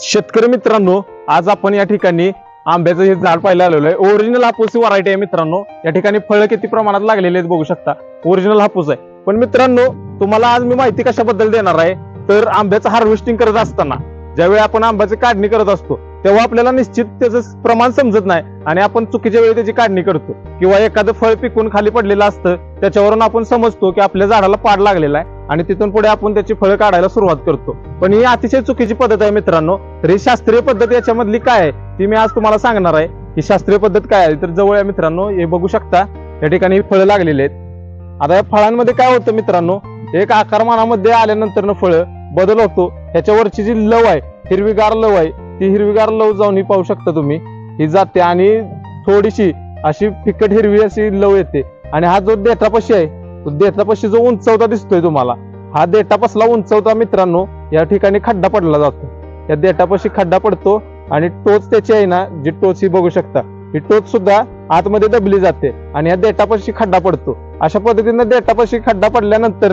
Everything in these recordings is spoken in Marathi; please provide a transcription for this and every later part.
शेतकरी मित्रांनो आज आपण या ठिकाणी आंब्याचं हे झाड पाहायला आलेलो आहे. ओरिजिनल हापूस व्हरायटी आहे मित्रांनो. या ठिकाणी फळं किती प्रमाणात लागलेले आहेत बघू शकता. ओरिजिनल हापूस आहे. पण मित्रांनो तुम्हाला आज मी माहिती कशाबद्दल देणार आहे? तर आंब्याचं हार्वेस्टिंग करत असताना ज्यावेळी आपण आंब्याची काढणी करत असतो तेव्हा आपल्याला निश्चित त्याचं प्रमाण समजत नाही. आणि आपण चुकीच्या वेळी त्याची काढणी करतो. किंवा एखादं फळ पिकून खाली पडलेलं असतं त्याच्यावरून आपण समजतो की आपल्या झाडाला पाड लागलेला आहे आणि तिथून पुढे आपण त्याची फळं काढायला सुरुवात करतो. पण ही अतिशय चुकीची पद्धत आहे मित्रांनो. तर ही शास्त्रीय पद्धत याच्यामधली काय आहे ती मी आज तुम्हाला सांगणार आहे. की शास्त्रीय पद्धत काय आहे तर जवळ आहे मित्रांनो हे बघू शकता. या ठिकाणी फळं लागलेली आहेत. आता या फळांमध्ये काय होतं मित्रांनो एक आकारमानामध्ये आल्यानंतर फळं बदल होतो. ह्याच्यावरची जी लव आहे हिरवीगार लव आहे ती हिरवीगार लव जाऊन ही पाहू शकता तुम्ही. ही जाते आणि थोडीशी अशी फिकट हिरवी अशी लव येते. आणि हा जो देठापाशी आहे तो देठापाशी जो उंचवता दिसतोय तुम्हाला हा देठापासला उंचवता मित्रांनो या ठिकाणी खड्डा पडला जातो. या देठापाशी खड्डा पडतो आणि टोच त्याची आहे ना जी टोच ही बघू शकता. ही टोच सुद्धा आतमध्ये दबली जाते आणि या देठापाशी खड्डा पडतो. अशा पद्धतीनं देठापाशी खड्डा पडल्यानंतर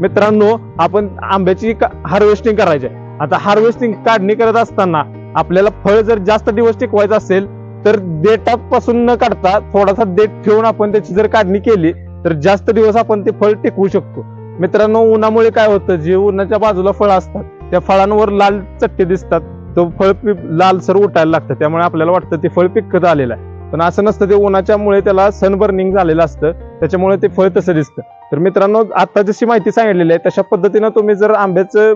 मित्रांनो आपण आंब्याची हार्वेस्टिंग करायची आहे. आता हार्वेस्टिंग काढणी करत असताना आपल्याला फळ जर जास्त दिवस टिकवायचं असेल तर देठापासून न काढता थोडासा देठ ठेवून आपण त्याची जर काढणी केली तर जास्त दिवस आपण ते फळ टिकवू शकतो. मित्रांनो उन्हामुळे काय होतं जे उन्हाच्या बाजूला फळं असतात त्या फळांवर लाल चट्टे दिसतात. तो फळ पीक लालसर उठायला लागतं. त्यामुळे आपल्याला वाटतं ते फळ पिकत आलेलं आहे. पण असं नसतं ते उन्हाच्यामुळे त्याला सनबर्निंग झालेलं असतं. त्याच्यामुळे ते फळ तसं दिसतं. तर मित्रांनो आता जशी माहिती सांगितलेली आहे तशा पद्धतीनं तुम्ही जर आंब्याचं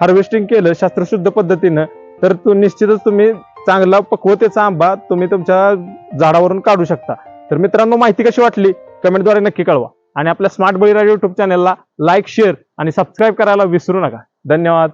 हार्वेस्टिंग केलं शास्त्रशुद्ध पद्धतीनं तर तो निश्चितच तुम्ही चांगला पक्वतेचा आंबा तुम्ही तुमच्या झाडावरून काढू शकता. तर मित्रांनो माहिती कशी वाटली? कमेंटद्वारे नक्की कळवा. आणि आपल्या स्मार्ट बळीराज युट्यूब चॅनलला लाईक शेअर आणि सबस्क्राईब करायला विसरू नका. धन्यवाद.